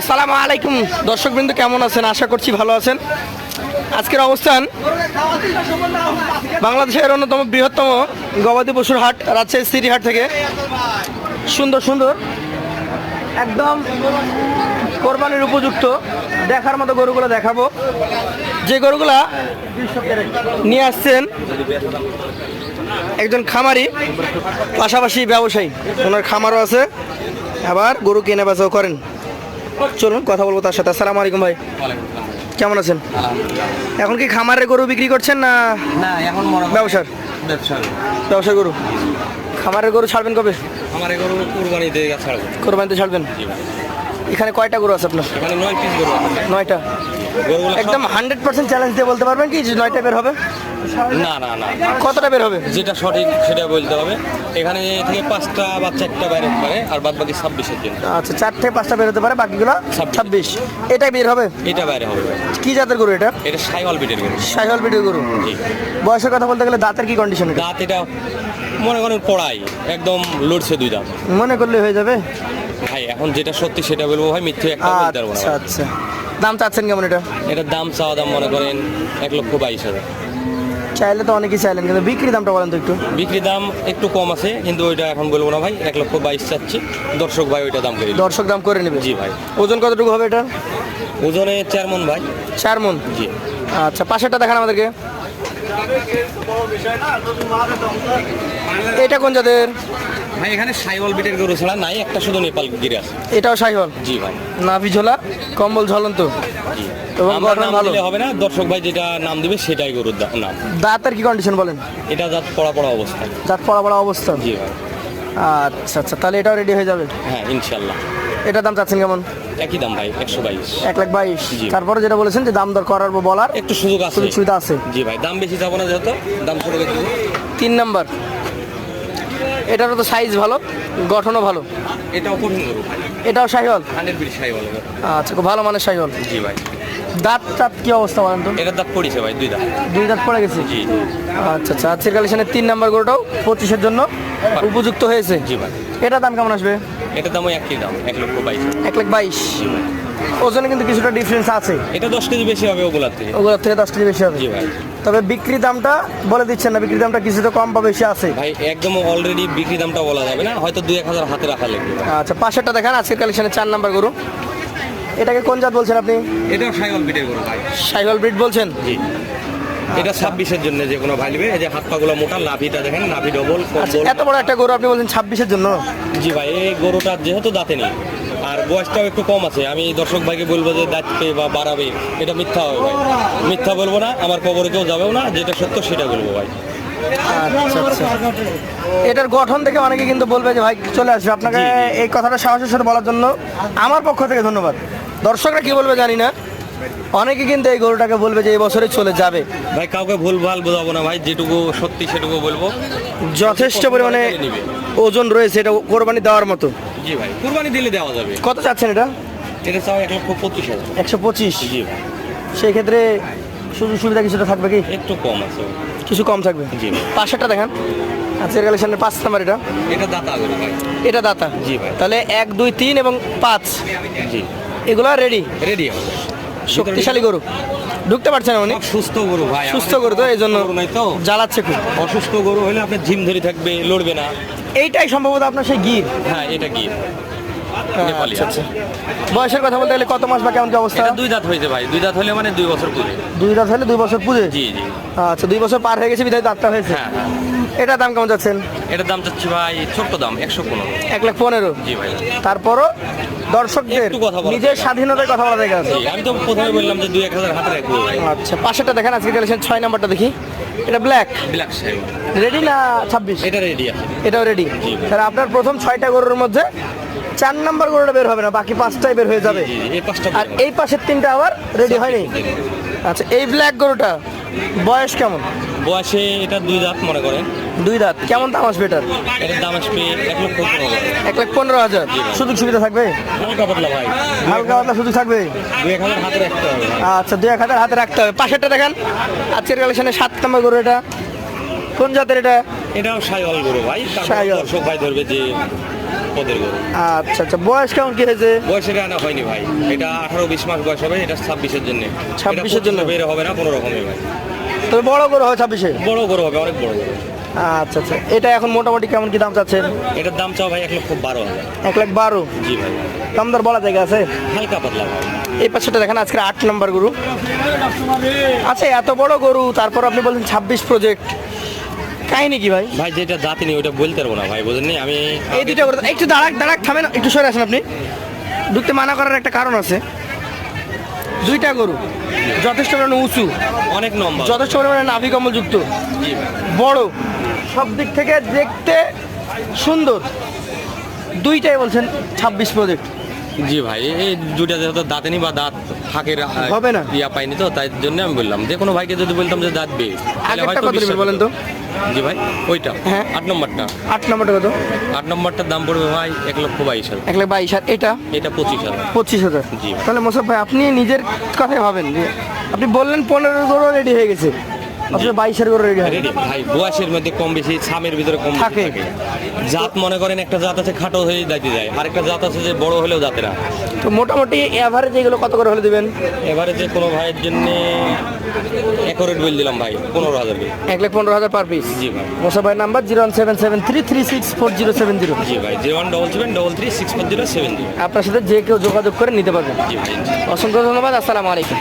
আসসালামু আলাইকুম। দর্শকবৃন্দ, কেমন আছেন? আশা করছি ভালো আছেন। আজকের অবস্থান বাংলাদেশের অন্যতম বৃহত্তম গবাদি পশুর হাট, রাজশাহী সিটি হাট থেকে। সুন্দর সুন্দর। একদম কোরবানির উপযুক্ত। দেখার মতো গরুগুলো দেখাবো। যে গরুগুলা নিয়ে আসছেন একজন খামারি, পাশাপাশি ব্যবসায়ী। ওনার খামারও আছে। আবার গরু কেনা বেচাও করেন। চলুন কথা বলব তার সাথে। আসসালামু আলাইকুম ভাই। কেমন আছেন? এখন কি খামারের গরু বিক্রি করছেন না না এখন ব্যবসার? ব্যবসা ব্যবসার গরু? খামারের গরু ছাড়বেন কবে? গেছে ছাড়বো। কোরবানিতে ছাড়বেন? এখানে কয়টা গরু আছে আপনার? এখানে নয় পিস গরু আছে। নয়টা? একদম হান্ড্রেড পার্সেন্ট চ্যালেঞ্জ দিয়ে বলতে পারবেন কি যে নয়টা বের হবে? না না না কতটা বের হবে? যেটা সঠিক সেটা বলতে হবে। এখানে থেকে পাঁচটা বা চারটা বাইরে হতে পারে আর বাদ বাকি ছাব্বিশের জন্য আচ্ছা চার থেকে পাঁচটা বের হতে পারে বাকিগুলো ছাব্বিশ। এটাই বের হবে? এটা বাইরে হবে। কি জাতের গরু এটা? এটা সাইওয়াল বিটের গরু। সাইহল বিটের গরু। বয়সের কথা বলতে গেলে দাঁতের কি কন্ডিশন দাঁত এটা মনে করেন পড়াই একদম লড়ছে দুই দাঁত। মনে করলে হয়ে যাবে? ভাই এখন যেটা সত্যি সেটা বলব ভাই মিথ্যে একটা বলতে পারব আচ্ছা আচ্ছা। দাম চাচ্ছেন কেমন এটা? এটার দাম চাওয়া দাম মনে করেন এক লক্ষ বাইশ হাজার। চাইলে তো অনেকেই চাইলেন কিন্তু বিক্রি দামটা বলেন তো একটু। বিক্রি দাম একটু কম আছে কিন্তু ওইটা এখন বলব না ভাই এক লক্ষ বাইশ চাচ্ছি। দর্শক ভাই ওইটা দাম করে। দর্শক দাম করে নেবে? জি ভাই। ওজন কতটুকু হবে এটা? ওজনে চার মন ভাই। চার মন? জি। আচ্ছা পাশেরটা দেখান আমাদেরকে। এটা কোন জাতের? ভাই এখানে সাইওয়াল বিটের গরু ছাড়া নাই একটা শুধু নেপাল গিরে আছে। এটাও সাইহল জি ভাই। নাভি ঝোলা কম্বল ঝলন্ত। জি। এবং গঠন ভালো। হবে না দর্শক ভাই যেটা নাম দিবে সেটাই গরুর নাম। দাঁতের কি কন্ডিশন বলেন? এটা যাত পড়া পড়া অবস্থা। দাঁত পড়া পড়া অবস্থা। জি ভাই। আচ্ছা আচ্ছা তাহলে এটাও রেডি হয়ে যাবে? হ্যাঁ ইনশাল্লাহ এটার দাম চাচ্ছেন কেমন? একই দাম ভাই একশো বাইশ। এক লাখ বাইশ। তারপরে যেটা বলেছেন যে দাম দর করার বলার একটু সুযোগ আছে। সুবিধা আছে। জি ভাই দাম বেশি যাব না যেহেতু দাম করে তিন নাম্বার। এটারও তো সাইজ ভালো গঠনও ভালো। এটাও এটাও শাহিওয়াল আচ্ছা খুব ভালো মানের শাহিওয়াল জি ভাই। দাঁত টাত কি অবস্থা বলেন তো? এটার দাঁত পড়েছে ভাই দুই দাঁত। দুই দাঁত পড়ে গেছে? জি। আচ্ছা আচ্ছা আজকের কালেকশনের তিন নাম্বার গরুটাও পঁচিশের জন্য উপযুক্ত হয়েছে। জি ভাই। এটার দাম কেমন আসবে? এটার দামও একই দাম এক লক্ষ বাইশ। এক লাখ বাইশ। ওজনে কিন্তু কিছুটা ডিফারেন্স আছে। এটা দশ কেজি বেশি হবে ওগুলার থেকে। ওগুলোর থেকে দশ কেজি বেশি হবে। জি ভাই। তবে বিক্রি দামটা বলে দিচ্ছেন না বিক্রি দামটা কিছুটা কম বা বেশি আছে। ভাই একদম অলরেডি বিক্রি দামটা বলা যাবে না হয়তো দুই এক হাজার হাতে রাখা লাগবে। আচ্ছা পাশেরটা দেখান আজকের কালেকশনের চার নাম্বার গরু। এটাকে কোন জাত বলছেন আপনি? এটাও সাইওয়াল বিটের গরু ভাই। সাইহল ব্রিড বলছেন? জি। এটা ছাব্বিশের জন্য যে কোনো ভাই নেবে এই যে হাত পাগুলো মোটা নাভিটা দেখেন নাভি ডবল আচ্ছা এত বড় একটা গরু আপনি বলছেন ছাব্বিশের জন্য? জি ভাই এই গরুটা যেহেতু দাঁতে নেই বয়সটাও একটু কম আছে। আমি দর্শক ভাইকে বলব যে দাঁতবে বা বাড়াবে এটা মিথ্যা হবে ভাই। মিথ্যা বলব না আমার কবরে কেউ যাবেও না যেটা সত্য সেটা বলব ভাই। আচ্ছা আচ্ছা। এটার গঠন থেকে অনেকে কিন্তু বলবে যে ভাই চলে আসবে। আপনাকে। এই কথাটা সাহসের সাথে বলার জন্য আমার পক্ষ থেকে ধন্যবাদ। দর্শকরা কি বলবে জানি না। অনেকে কিন্তু এই গরুটাকে বলবে যে এই বছরে চলে যাবে। ভাই কাউকে ভুল ভালো বোঝাবো না ভাই যেটুকু সত্যি সেটুকু বলব। যথেষ্ট পরিমাণে ওজন রয়েছে এটা কোরবানি দেওয়ার মতো। জি ভাই কুরবানি দিলে দেওয়া যাবে। কত চাচ্ছেন এটা? এটা চাও এক লক্ষ পঁচিশ হাজার। একশো পঁচিশ। জি ভাই। সেই ক্ষেত্রে সুযোগ সুবিধা কিছুটা থাকবে কি? একটু কম আছে। কিছু কম থাকবে? জি ভাই। পাশেরটা দেখেন। আজকের কালেকশনের পাঁচ নাম্বার এটা। এটা দাতা ভাই। এটা দাতা। জি ভাই। তাহলে এক দুই তিন এবং পাঁচ। জি। এগুলো রেডি রেডি হবে। শক্তিশালী গরু। ঢুকতে পারছে না উনি। সুস্থ গরু ভাই সুস্থ গরু তো এই জন্য গরু তো। জ্বালাচ্ছে খুব। অসুস্থ গরু হলে আপনি ঝিম ধরে থাকবে লড়বে না। এইটাই সম্ভবত আপনার সেই গির। হ্যাঁ এটা কি নেপালি আচ্ছা আচ্ছা। বয়সের কথা বলতে গেলে কত মাস বা কেমন কি অবস্থা? এটা দুই দাঁত হয়েছে ভাই। দুই দাঁত হলে মানে দুই বছর পুরে দুই দাঁত হলে দুই বছর পুজে? জি জি। আচ্ছা দুই বছর পার হয়ে গেছে বিধায় দাঁতটা হয়েছে। হ্যাঁ হ্যাঁ। এটা দাম কেমন যাচ্ছেন? এটার দাম চাচ্ছি ভাই ছোট্ট দাম একশো পনেরো। এক লাখ পনেরো? জি ভাই। তারপরও দর্শকদের নিজের স্বাধীনতার কথা বলা জায়গা আছে আমি তো প্রথমে বললাম যে দুই এক হাজার হাতে রাখব আচ্ছা পাশেরটা দেখেন আজকে কালেকশন ছয় নাম্বারটা দেখি। এটা ব্ল্যাক ব্ল্যাক রেডি না ছাব্বিশ? এটা রেডি আছে। এটাও রেডি। তাহলে আপনার প্রথম ছয়টা গরুর মধ্যে চার নাম্বার গরুটা বের হবে না বাকি পাঁচটাই বের হয়ে যাবে। আর এই পাশের তিনটা আবার রেডি হয়নি। আচ্ছা এই ব্ল্যাক গরুটা বয়স কেমন? বয়সে এটা দুই দাঁত মনে করেন দুই দাঁত কেমন দাম আসবে এটার? এটার দাম আসবে এক লক্ষ পনেরো এক লাখ পনেরো হাজার। সুযোগ সুবিধা থাকবে? হালকা পাতলা ভাই। হালকা পাতলা সুযোগ থাকবে? দুই এক হাজার হাতে রাখতে হবে। আচ্ছা দুই এক হাজার হাতে রাখতে হবে। পাশেরটা দেখেন। আজকের কালেকশনে সাত নম্বর গরু এটা। কোন জাতের এটা? এটাও সাইওয়াল গরু ভাই। সাইওয়াল। ভাই ধরবে যে পদের গরু। আচ্ছা আচ্ছা বয়স কেমন কি হয়েছে? বয়সের আনা হয়নি ভাই। এটা আঠারো বিশ মাস বয়স হবে এটা ছাব্বিশের জন্য। 26 এর জন্য? বের হবে না কোনো রকমই ভাই। তবে বড় গরু হয় ছাব্বিশে? বড় গরু হবে অনেক বড় গরু। আচ্ছা আচ্ছা এটা এখন মোটামুটি কেমন কি দাম চাচ্ছেন? এটার দাম চাও ভাই এক লক্ষ বারো হাজার। এক লাখ বারো? জি ভাই। দাম দর বলা জায়গা আছে? হালকা পাতলা এই পাশেটা দেখেন আজকে আট নম্বর গরু। আচ্ছা এত বড় গরু তারপর আপনি বলছেন ছাব্বিশ প্রজেক্ট কাহিনী কি ভাই? ভাই যেটা জাতি নেই ওটা বলতে পারব না ভাই বুঝেননি? আমি এই দুইটা গরু একটু দাঁড়াক দাঁড়াক থামেন একটু সরে আসেন আপনি। ঢুকতে মানা করার একটা কারণ আছে। দুইটা গরু যথেষ্ট পরিমাণে উঁচু অনেক নম্বর যথেষ্ট পরিমাণে নাভি কমলযুক্ত বড় সব দিক থেকে দেখতে সুন্দর। দুইটাই বলছেন ছাব্বিশ প্রজেক্ট জি ভাই এই দুইটা যেহেতু দাঁতেনি বা দাঁত ফাঁকের হবে না। ইয়া পাইনি তো তাই জন্য আমি বললাম। যে কোনো ভাইকে যদি বলতাম যে দাঁত বে তাহলে আগেরটা হয়তো কত নেবেন বিশ্বাস বলেন তো? জি ভাই ওইটা। হ্যাঁ। আট নম্বরটা। আট নম্বরটা কত? আট নম্বরটার দাম পড়বে ভাই এক লক্ষ বাইশ হাজার। এক লাখ বাইশ আর এটা? এটা পঁচিশ হাজার। পঁচিশ হাজার। জি। তাহলে মোসাফ ভাই আপনি নিজের কথাই ভাবেন যে আপনি বললেন পনেরো রেডি হয়ে গেছে। অথচ বাইশের গরু রেডি রেডি ভাই মধ্যে কম বেশি ছামের ভিতরে কম থাকে। জাত মনে করেন একটা জাত আছে খাটো হয়ে দাঁড়িয়ে যায় আর একটা জাত আছে যে বড় হলেও জাতে না। তো মোটামুটি এভারেজ এগুলো কত করে হলে দিবেন? যে কোনো ভাইয়ের জন্য একরেট বিল দিলাম ভাই পনেরো হাজার এক লাখ পনেরো হাজার পার পিস জি ভাই। মোসাফ ভাই number zero one seven seven three three six four zero seven zero জি ভাই zero one double seven double three six four zero seven zero আপনার সাথে যে কেউ যোগাযোগ করে নিতে পারবেন। অসংখ্য ধন্যবাদ আসসালামু আলাইকুম।